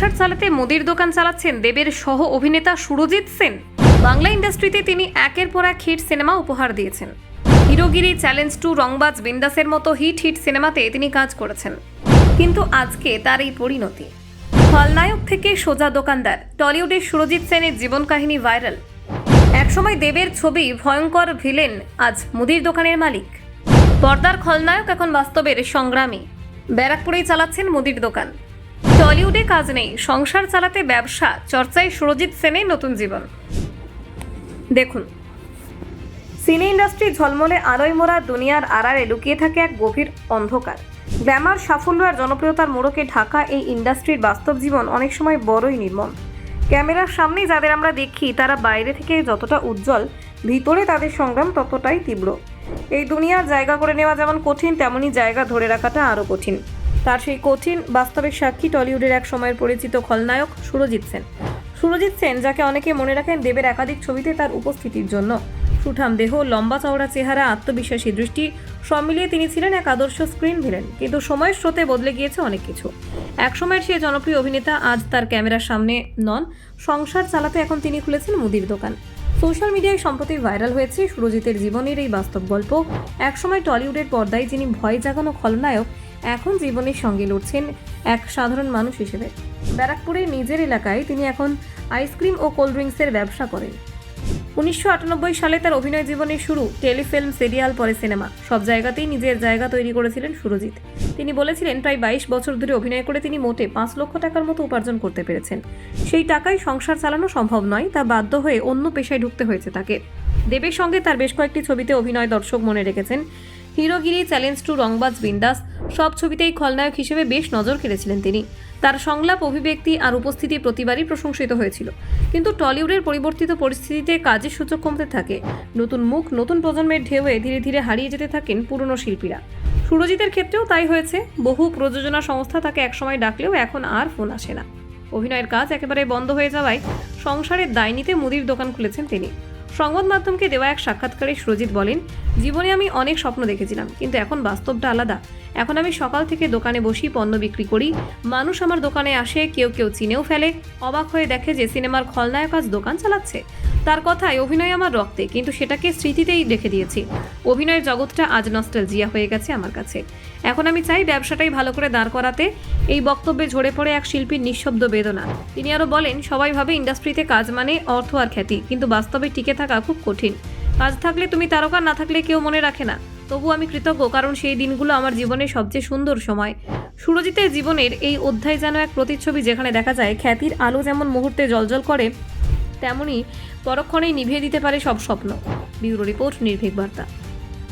সংসার চালাতে মুদির দোকান চালাচ্ছেন দেবের সহ অভিনেতা সুরজিৎ সেন। বাংলা ইন্ডাস্ট্রিতে তিনি একের পর এক হিট সিনেমা উপহার দিয়েছেন। হিরোগিরি, চ্যালেঞ্জ টু, রংবাজ, বিন্দাসের মতো হিট হিট সিনেমাতে তিনি কাজ করেছেন। কিন্তু আজকে তার এই পরিণতি। খলনায়ক থেকে সোজা দোকানদার, টলিউডের সুরজিৎ সেনের জীবন কাহিনী ভাইরাল। একসময় দেবের ছবি ভয়ঙ্কর ভিলেন আজ মুদির দোকানের মালিক। পর্দার খলনায়ক এখন বাস্তবের সংগ্রামী। ব্যারাকপুরেই চালাচ্ছেন মুদির দোকান। টলিউডে কাজ নেই। সংসার চালাতে ব্যবসা, চর্চায় সুরজিৎ সেনের নতুন জীবন। দেখুন। সিনে ইন্ডাস্ট্রি ঝলমলে আলোয় মোড়া দুনিয়ার আড়ালে লুকিয়ে থাকে এক গভীর অন্ধকার। গ্ল্যামার, সাফল্য আর জনপ্রিয়তার মোড়কে ঢাকা এই ইন্ডাস্ট্রির বাস্তব জীবন অনেক সময় বড়ই নির্মম। ক্যামেরার সামনেই যাদের আমরা দেখি, তারা বাইরে থেকে যতটা উজ্জ্বল, ভিতরে তাদের সংগ্রাম ততটাই তীব্র। এই দুনিয়ার জায়গা করে নেওয়া যেমন কঠিন তেমনই জায়গা ধরে রাখাটা আরও কঠিন। তার সেই কঠিন বাস্তবের সাক্ষী টলিউডের এক সময়ের পরিচিত খলনায়ক সুরজিৎ সেন। সুরজিৎ সেন, যাকে অনেকে মনে রাখেন দেবের একাধিক ছবিতে তার উপস্থিতির জন্য। সুঠাম দেহ, লম্বা চওড়া চেহারা, আত্মবিশ্বাসী দৃষ্টি, সব মিলিয়ে তিনি ছিলেন এক আদর্শ স্ক্রিন ভিলেন। কিন্তু সময়ের স্রোতে বদলে গিয়েছে অনেক কিছু। একসময়ের সে জনপ্রিয় অভিনেতা আজ তার ক্যামেরার সামনে নন। সংসার চালাতে এখন তিনি খুলেছেন মুদির দোকান। সোশ্যাল মিডিয়ায় সম্প্রতি ভাইরাল হয়েছে সুরজিতের জীবনের এই বাস্তব গল্প। একসময় টলিউডের পর্দায় যিনি ভয় জাগানো খলনায়ক এখন জীবনের সঙ্গে লড়ছেন এক সাধারণ মানুষ হিসেবে। ব্যারাকপুরের নিজের এলাকায় তিনি এখন আইসক্রিম ও কোল্ড ড্রিঙ্কসের ব্যবসা করেন। উনিশশো আটানব্বই সালে তার অভিনয় জীবনের শুরু টেলিফিল্ম, সিরিয়াল, পরে সিনেমা। সব জায়গাতেই নিজের জায়গা তৈরি করেছিলেন সুরজিৎ। তিনি বলেছিলেন, প্রায় বাইশ বছর ধরে অভিনয় করে তিনি মোটে পাঁচ লক্ষ টাকার মতো উপার্জন করতে পেরেছেন। সেই টাকায় সংসার চালানো সম্ভব নয়, তা বাধ্য হয়ে অন্য পেশায় ঢুকতে হয়েছে তাকে। দেবের সঙ্গে তার বেশ কয়েকটি ছবিতে অভিনয় দর্শক মনে রেখেছেন। হিরোগিরি, চ্যালেঞ্জ টু রংবাজ, বিন্দাস সব ছবিতেই খলনায়ক হিসেবে বেশ নজর কেড়েছিলেন তিনি। তার সংলাপ, অভিব্যক্তি আর উপস্থিতি প্রতিবারই প্রশংসিত হয়েছিল। কিন্তু টলিউডের পরিবর্তিত পরিস্থিতিতে কাজের সুযোগ কমতে থাকে। নতুন মুখ, নতুন প্রজন্মের ঢেউয়ে ধীরে ধীরে হারিয়ে যেতে থাকেন পুরনো শিল্পীরা। সুরজিতের ক্ষেত্রেও তাই হয়েছে। বহু প্রযোজনা সংস্থা তাকে একসময় ডাকলেও এখন আর ফোন আসে না। অভিনয়ের কাজ একেবারে বন্ধ হয়ে যাওয়ায় সংসারের দায় নিতে মুদির দোকান খুলেছেন তিনি। সংবাদ মাধ্যমকে দেওয়া এক সাক্ষাৎকারে সুরজিৎ বলেন, জীবনে আমি অনেক স্বপ্ন দেখেছিলাম, কিন্তু এখন বাস্তবটা আলাদা। এখন আমি সকাল থেকে দোকানে বসি পণ্য বিক্রি করি, মানুষ আমার দোকানে আসে, কেউ কেউ চিনেও ফেলে, অবাক হয়ে দেখে যে সিনেমার খলনায়ক আজ দোকান চালাচ্ছে। তার কথায় অভিনয় আমার রক্তে, কিন্তু সেটাকে স্মৃতিতেই রেখে দিয়েছি। অভিনয়ের জগৎটা আজ নস্টালজিয়া হয়ে গেছে আমার কাছে। এখন আমি চাই ব্যবসাটাই ভালো করে দাঁড় করাতে। এই বক্তব্যে ঝরে পড়ে এক শিল্পীর নিঃশব্দ বেদনা। তিনি আরও বলেন, সবাই ভাবে ইন্ডাস্ট্রিতে কাজ মানে অর্থ আর খ্যাতি, কিন্তু বাস্তবে টিকে থাকা খুব কঠিন। কাজ থাকলে তুমি তারকা, না থাকলে কেউ মনে রাখে না। তবু আমি কৃতজ্ঞ, কারণ সেই দিনগুলো আমার জীবনের সবচেয়ে সুন্দর সময়। সুরজিতের জীবনের এই অধ্যায় যেন এক প্রতিচ্ছবি যেখানে দেখা যায়, খ্যাতির আলো যেমন মুহূর্তে জলজল করে তেমনই পরক্ষণেই নিভিয়ে দিতে পারে সব স্বপ্ন। বিউরো রিপোর্ট, নির্ভীক বার্তা।